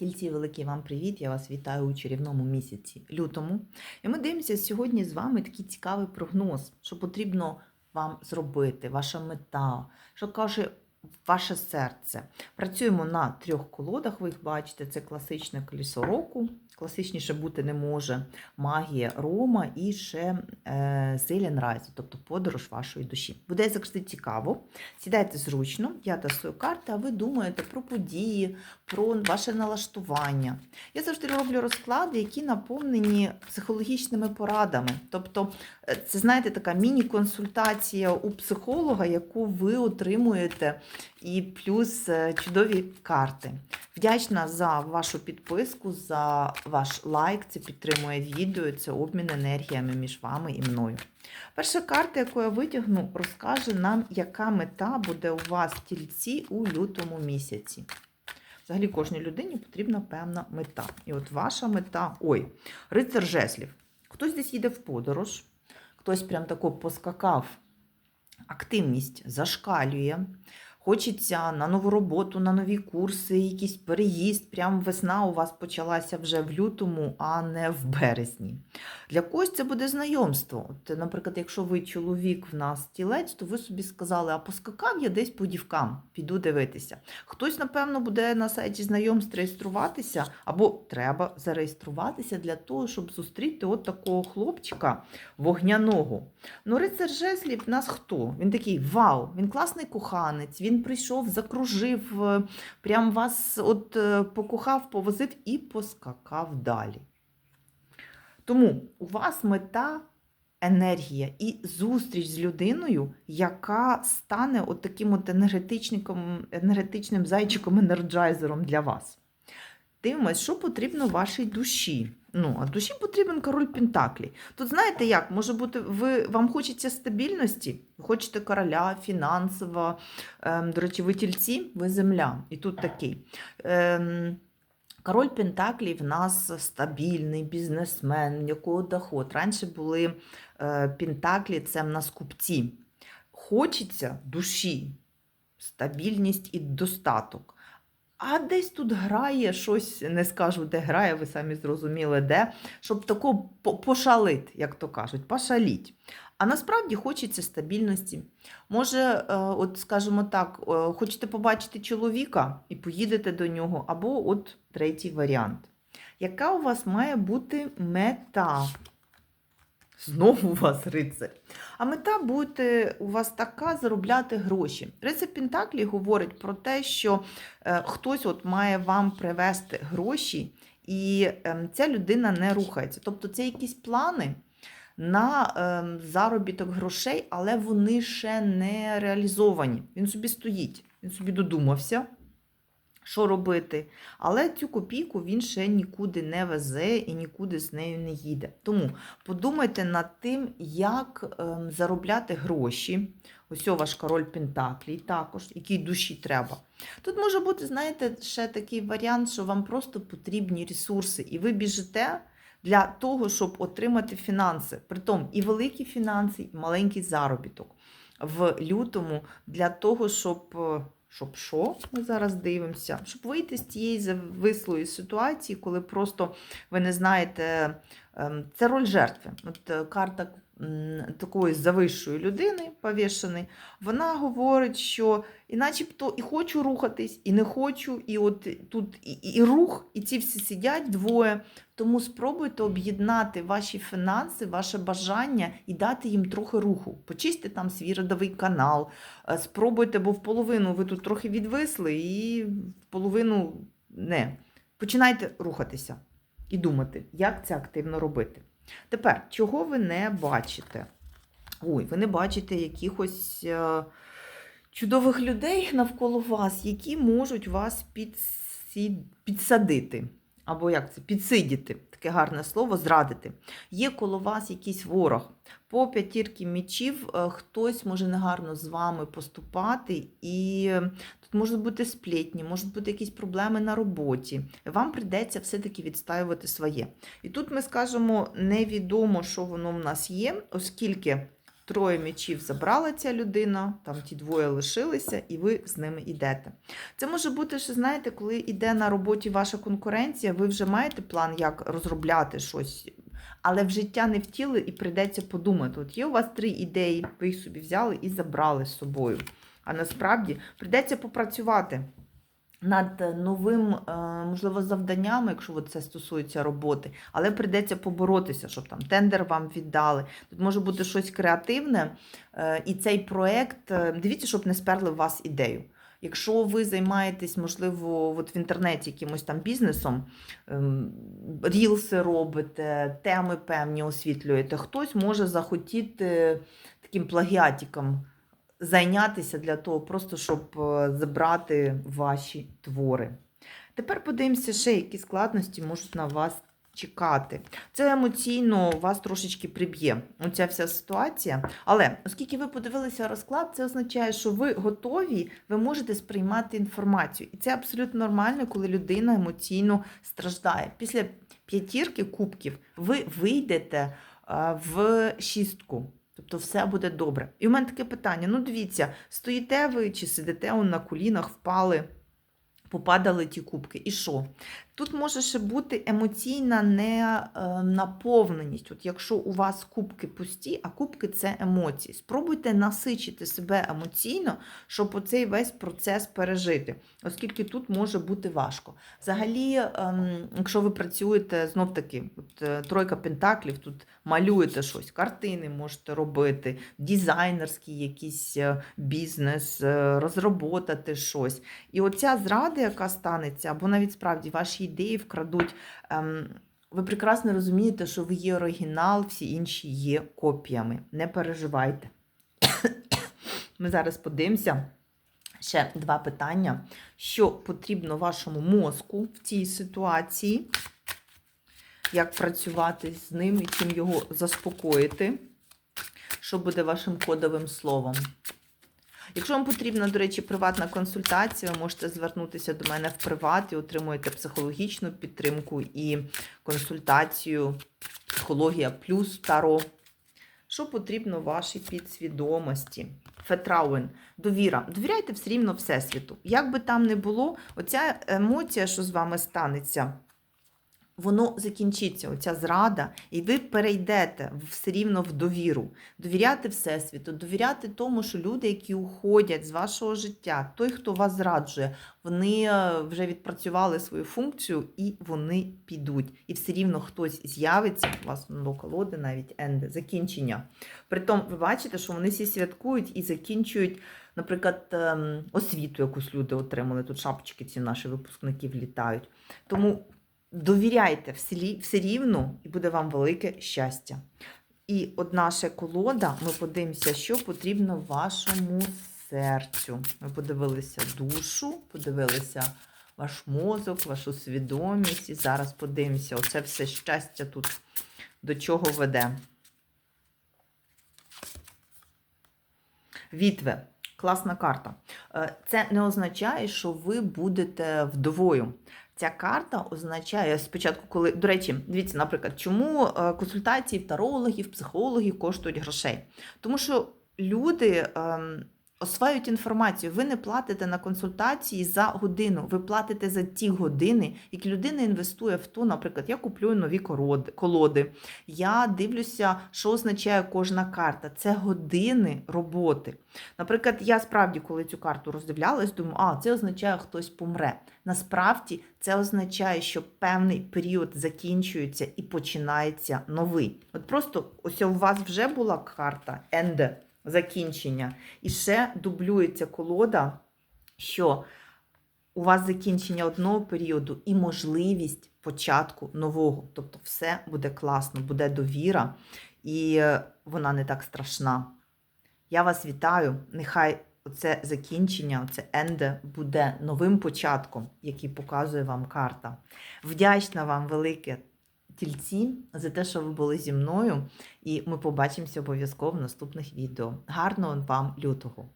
Тільці великий вам привіт! Я вас вітаю у чарівному місяці лютому. І ми дивимося сьогодні з вами такий цікавий прогноз, що потрібно вам зробити, ваша мета, що каже ваше серце. Працюємо на трьох колодах, ви їх бачите, це класичне колесо року, класичніше бути не може, магія Рома і ще е, Зеленрайзу, тобто подорож вашої душі. Буде завжди цікаво. Сідайте зручно, я даю свою карту, а ви думаєте про події, про ваше налаштування. Я завжди роблю розклади, які наповнені психологічними порадами. Тобто, е, це знаєте, така міні-консультація у психолога, яку ви отримуєте, і плюс е, чудові карти. Вдячна за вашу підписку, за ваш лайк. Це підтримує відео, це обмін енергіями між вами і мною. Перша карта, яку я витягну, розкаже нам, яка мета буде у вас в тільці у лютому місяці. Взагалі, кожній людині потрібна певна мета. І от ваша мета ой, рицар жеслів. Хтось десь їде в подорож, хтось прям тако поскакав, активність зашкалює. Хочеться на нову роботу, на нові курси, якийсь переїзд. Прям весна у вас почалася вже в лютому, а не в березні. Для когось це буде знайомство. От, наприклад, якщо ви чоловік в нас тілець, то ви собі сказали, а поскакав я десь по дівкам, піду дивитися. Хтось, напевно, буде на сайті знайомств реєструватися, або треба зареєструватися для того, щоб зустріти от такого хлопчика вогняного. Ну, рицар жезлів в нас хто? Він такий вау, він класний коханець, він прийшов, закружив, е, прям вас от е, покохав, повозив і поскакав далі. Тому у вас мета енергія і зустріч з людиною, яка стане от таким от енергетичником, енергетичним зайчиком-енерджайзером для вас. Дивимось, що потрібно вашій душі. Ну, а душі потрібен король Пентаклі. Тут знаєте як, може бути, ви, вам хочеться стабільності, ви хочете короля, фінансово, ем, до речі, ви тільці, ви земля. І тут такий. Ем, Король Пентаклі в нас стабільний бізнесмен, якого доход. Раніше були е, Пентаклі, це в нас купці. Хочеться душі, стабільність і достаток. А десь тут грає щось, не скажу, де грає, ви самі зрозуміли, де, щоб тако по- пошалить, як то кажуть, пошаліть. А насправді хочеться стабільності. Може, е, от скажімо так, е, хочете побачити чоловіка і поїдете до нього, або от третій варіант. Яка у вас має бути мета? Знову у вас рицар. А мета буде у вас така заробляти гроші. Рицар Пентаклі говорить про те, що е, хтось от має вам привезти гроші, і е, ця людина не рухається. Тобто це якісь плани на е, заробіток грошей, але вони ще не реалізовані. Він собі стоїть, він собі додумався. Що робити? Але цю копійку він ще нікуди не везе і нікуди з нею не їде. Тому подумайте над тим, як ем, заробляти гроші. Ось ваш король Пентаклій також, якій душі треба. Тут може бути, знаєте, ще такий варіант, що вам просто потрібні ресурси, і ви біжите для того, щоб отримати фінанси. Притом і великі фінанси, і маленький заробіток в лютому для того, щоб. Щоб що, ми зараз дивимося, щоб вийти з тієї завислої ситуації, коли просто ви не знаєте, ем, це роль жертви. От е, карта такої завищої людини, повішений, вона говорить, що і начебто і хочу рухатись, і не хочу, і от тут і, і, і рух, і ці всі сидять двоє. Тому спробуйте об'єднати ваші фінанси, ваше бажання і дати їм трохи руху. Почистите там свій родовий канал, е, спробуйте, бо в половину ви тут трохи відвисли, і в половину не. Починайте рухатися і думати, як це активно робити. Тепер, чого ви не бачите? Ой, ви не бачите якихось е, чудових людей навколо вас, які можуть вас підсі... підсадити. Або як це? Підсидіти, таке гарне слово, зрадити. Є коло вас якийсь ворог. По п'ятірки мечів е, хтось може негарно з вами поступати, і можуть бути сплетні, можуть бути якісь проблеми на роботі. Вам прийдеться все-таки відстаювати своє. І тут ми скажемо, невідомо, що воно в нас є, оскільки троє мечів забрала ця людина, там ті двоє лишилися, і ви з ними йдете. Це може бути, що знаєте, коли йде на роботі ваша конкуренція, ви вже маєте план, як розробляти щось, але в життя не втіли і прийдеться подумати. От є у вас три ідеї, ви їх собі взяли і забрали з собою. А насправді прийдеться попрацювати над новим, е, можливо, завданням, якщо це стосується роботи, але прийдеться поборотися, щоб там тендер вам віддали. Тут може бути щось креативне, е, і цей проект, е, дивіться, щоб не сперли в вас ідею. Якщо ви займаєтесь, можливо, от в інтернеті якимось там бізнесом, ем, рілси робите, теми певні освітлюєте, хтось може захотіти таким плагіатиком зайнятися для того, просто щоб е, забрати ваші твори. Тепер подивимося ще, які складності можуть на вас чекати. Це емоційно вас трошечки приб'є, оця вся ситуація. Але оскільки ви подивилися розклад, це означає, що ви готові, ви можете сприймати інформацію. І це абсолютно нормально, коли людина емоційно страждає. Після п'ятірки кубків ви вийдете в шістку. Тобто все буде добре. І у мене таке питання: ну дивіться, стоїте ви чи сидите он на колінах, впали, попадали ті кубки. І що? Тут може ще бути емоційна ненаповненість. От якщо у вас кубки пусті, а кубки це емоції. Спробуйте насичити себе емоційно, щоб оцей весь процес пережити, оскільки тут може бути важко. Взагалі, ем, якщо ви працюєте знов таки, от, е, тройка пентаклів, тут малюєте щось, картини можете робити, дизайнерський якийсь е, бізнес, е, розроботати щось. І оця зрада, яка станеться, або навіть справді ваші ідеї вкрадуть. Ем, ви прекрасно розумієте, що ви є оригінал, всі інші є копіями. Не переживайте. Ми зараз подивимося. Ще два питання. Що потрібно вашому мозку в цій ситуації? Як працювати з ним і чим його заспокоїти? Що буде вашим кодовим словом? Якщо вам потрібна, до речі, приватна консультація, ви можете звернутися до мене в приват і отримуєте психологічну підтримку і консультацію психологія плюс таро. Що потрібно вашій підсвідомості? Фетрауен, довіра. Довіряйте все рівно Всесвіту. Як би там не було, оця емоція, що з вами станеться, воно закінчиться, оця зрада, і ви перейдете все рівно в довіру. Довіряти Всесвіту, довіряти тому, що люди, які уходять з вашого життя, той, хто вас зраджує, вони е, вже відпрацювали свою функцію і вони підуть. І все рівно хтось з'явиться, у вас до колоди навіть енде, закінчення. Притом, ви бачите, що вони всі святкують і закінчують. Наприклад, ем, освіту якусь люди отримали. Тут шапочки ці наші випускники влітають. Тому довіряйте все рівно, і буде вам велике щастя. І от наша колода, ми подивимося, що потрібно вашому серцю. Ми подивилися душу, подивилися ваш мозок, вашу свідомість. І зараз подивимося, оце все щастя тут до чого веде. Вітве. Класна карта. Е, Це не означає, що ви будете вдовою. Ця карта означає спочатку, коли, до речі, дивіться, наприклад, чому е, консультації тарологів, психологів коштують грошей? Тому що люди ем, осваюють інформацію. Ви не платите на консультації за годину, ви платите за ті години, які людина інвестує в то, наприклад, я куплю нові колоди, я дивлюся, що означає кожна карта. Це години роботи. Наприклад, я справді, коли цю карту роздивлялась, думаю, а це означає, хтось помре. Насправді це означає, що певний період закінчується і починається новий. От просто ось у вас вже була карта енде закінчення. І ще дублюється колода, що у вас закінчення одного періоду і можливість початку нового. Тобто, все буде класно, буде довіра, і вона не так страшна. Я вас вітаю. Нехай оце закінчення, оце енде буде новим початком, який показує вам карта. Вдячна вам велике тільці за те, що ви були зі мною, і ми побачимося обов'язково в наступних відео. Гарного вам лютого!